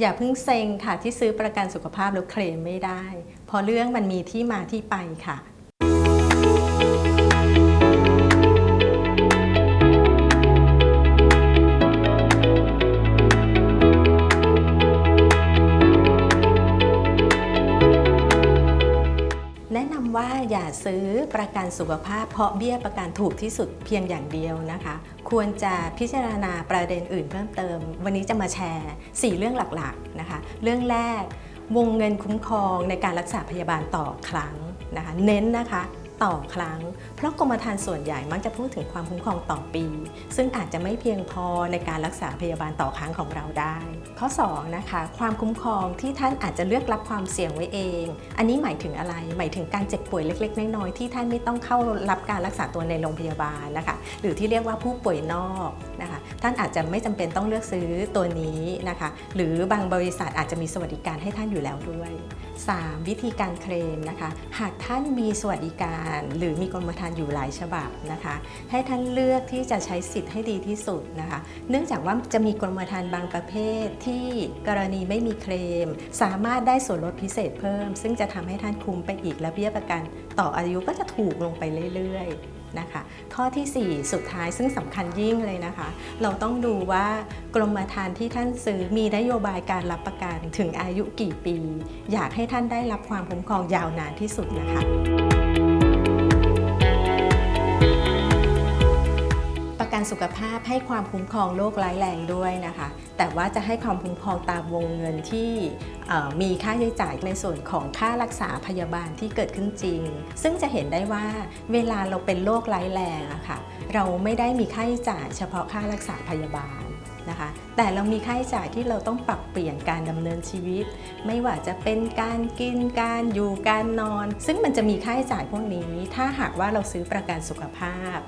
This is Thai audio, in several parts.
อย่าเพิ่งเซ็งค่ะที่ซื้อประกันสุขภาพแล้วเคลมไม่ได้เพราะเรื่องมันมีที่มาที่ไปค่ะ อย่าซื้อประกันสุขภาพ เพราะเบี้ยประกันถูกที่สุดเพียงอย่างเดียวนะคะ ควรจะพิจารณาประเด็นอื่นเพิ่มเติม วันนี้จะมาแชร์ 4 เรื่องหลักๆนะคะ เรื่องแรกวงเงินคุ้มครองในการรักษาพยาบาลต่อครั้งนะคะ เน้นนะคะ ต่อครั้ง เพราะกรมธรรม์ส่วนใหญ่มักจะพูดถึงความคุ้มครองต่อปี ซึ่งอาจจะไม่เพียงพอในการรักษาพยาบาลต่อครั้งของเราได้ ข้อ2นะคะความคุ้มครองที่ท่านอาจจะเลือกรับความเสี่ยงไว้เอง อันนี้หมายถึงอะไร หมายถึงการเจ็บป่วยเล็ก ๆ น้อยๆที่ท่านไม่ต้องเข้ารับการรักษาตัวในโรงพยาบาลนะคะ หรือที่เรียกว่าผู้ป่วยนอกนะคะ ท่านอาจจะไม่จำเป็นต้องเลือกซื้อตัวนี้นะคะ หรือบางบริษัทอาจจะมีสวัสดิการให้ท่านอยู่แล้วด้วย 3. วิธีการเคลมนะคะ หากท่านมีสวัสดิการหรือมีกรมธรรม์อยู่หลายฉบับนะคะ ให้ท่านเลือกที่จะใช้สิทธิ์ให้ดีที่สุดนะคะ เนื่องจากว่าจะมีกรมธรรม์บางประเภทที่กรณีไม่มีเคลม สามารถได้ส่วนลดพิเศษเพิ่ม ซึ่งจะทำให้ท่านคุ้มไปอีกและเบี้ยประกัน ต่ออายุก็จะถูกลงไปเรื่อยๆ นะคะ ข้อทีสี่ 4 สุดท้ายซึ่งสำคัญยิ่งเลยนะคะ เราต้องดูว่ากรมธรรม์ที่ท่านซื้อมีนโยบายการรับประกันถึงอายุกี่ปี อยากให้ท่านได้รับความคุ้มครองยาวนานที่สุดนะคะ กันสุขภาพให้ความคุ้มครองโรคร้ายแรงด้วยนะคะ แต่ว่าจะให้ความคุ้มครองตามวงเงินที่มีค่าใช้จ่ายในส่วนของค่ารักษาพยาบาลที่เกิดขึ้นจริง ซึ่งจะเห็นได้ว่าเวลาเราเป็นโรคร้ายแรงอะค่ะเราไม่ได้มีค่าใช้จ่ายเฉพาะค่ารักษาพยาบาล นะคะ แต่เรามีค่าใช้จ่ายที่เราต้องปรับเปลี่ยนการดำเนินชีวิต ไม่ว่าจะเป็นการกินการอยู่การนอน ซึ่งมันจะมีค่าใช้จ่ายพวกนี้ ถ้าหากว่าเราซื้อประกันสุขภาพ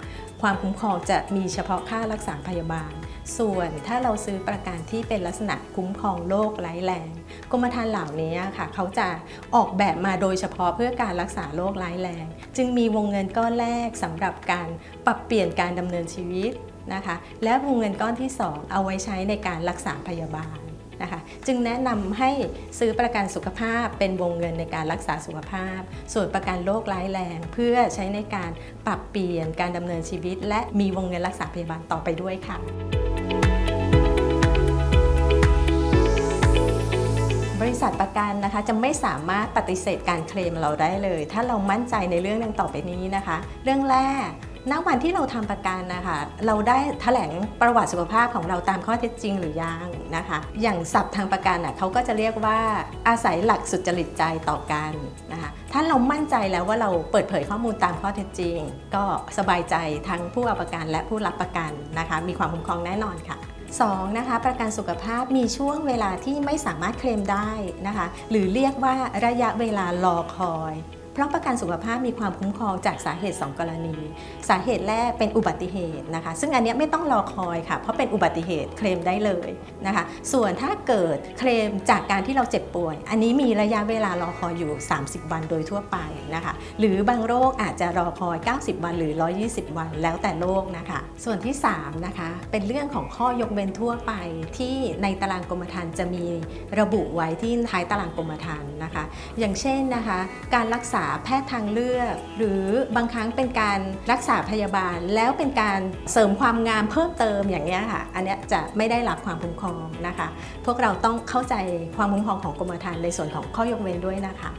ความคุ้มครองจะมีเฉพาะค่ารักษาพยาบาล ส่วนถ้าเราซื้อประกันที่เป็นลักษณะคุ้มครองโรคร้ายแรงกรมธรรม์เหล่านี้ค่ะ เขาจะออกแบบมาโดยเฉพาะเพื่อการรักษาโรคร้ายแรง จึงมีวงเงินก้อนแรกสำหรับการปรับเปลี่ยนการดำเนินชีวิตนะคะ และวงเงินก้อนที่ 2 เอาไว้ใช้ในการรักษาพยาบาลนะคะจึงแนะนำให้ซื้อประกันสุขภาพเป็นวงเงินในการรักษาสุขภาพ ส่วนประกันโรคร้ายแรง เพื่อใช้ในการปรับเปลี่ยนการดำเนินชีวิต และมีวงเงินรักษาพยาบาลต่อไปด้วยค่ะ บริษัทประกันนะคะจะไม่สามารถปฏิเสธการเคลมเราได้เลย ถ้าเรามั่นใจในเรื่องดังต่อไปนี้นะคะ เรื่องแรก ณวันที่เราทำประกันนะคะ เราได้แถลงประวัติสุขภาพของเราตามข้อเท็จจริงหรือยังนะคะ อย่างศัพท์ทางประกันอะเขาก็จะเรียกว่าอาศัยหลักสุจริตใจต่อกันนะคะถ้าเรามั่นใจแล้วว่าเราเปิดเผยข้อมูลตามข้อเท็จจริง ก็สบายใจทั้งผู้เอาประกันและผู้รับประกันนะคะ มีความคุ้มครองแน่นอนค่ะ 2 นะคะประกันสุขภาพมีช่วงเวลาที่ไม่สามารถเคลมได้นะคะ หรือเรียกว่าระยะเวลารอคอย ราะประกันสุขภาพมีความคุ้มครองจากสาเหตุ 2 กรณี สาเหตุแรกเป็นอุบัติเหตุนะคะ ซึ่งอันนี้ไม่ต้องรอคอยค่ะ เพราะเป็นอุบัติเหตุเคลมได้เลยนะคะ ส่วนถ้าเกิดเคลมจากการที่เราเจ็บป่วย อันนี้มีระยะเวลารอคอยอยู่ 30 วันโดยทั่วไปนะคะ หรือบางโรคอาจจะรอคอย 90 วันหรือ 120 วันแล้วแต่โรคนะคะ ส่วนที่3นะคะเป็นเรื่องของข้อยกเว้นทั่วไปที่ในตารางกรมธรรม์จะมีระบุไว้ที่ท้ายตารางกรมธรรม์นะคะ อย่างเช่นนะคะ การรักษาแพทย์ทางเลือก หรือบางครั้งเป็นการรักษาพยาบาล แล้วเป็นการเสริมความงามเพิ่มเติมอย่างนี้ค่ะ อันนี้จะไม่ได้รับความคุ้มครองนะคะ พวกเราต้องเข้าใจความคุ้มครองของกรมธรรม์ในส่วนของข้อยกเว้นด้วยนะคะ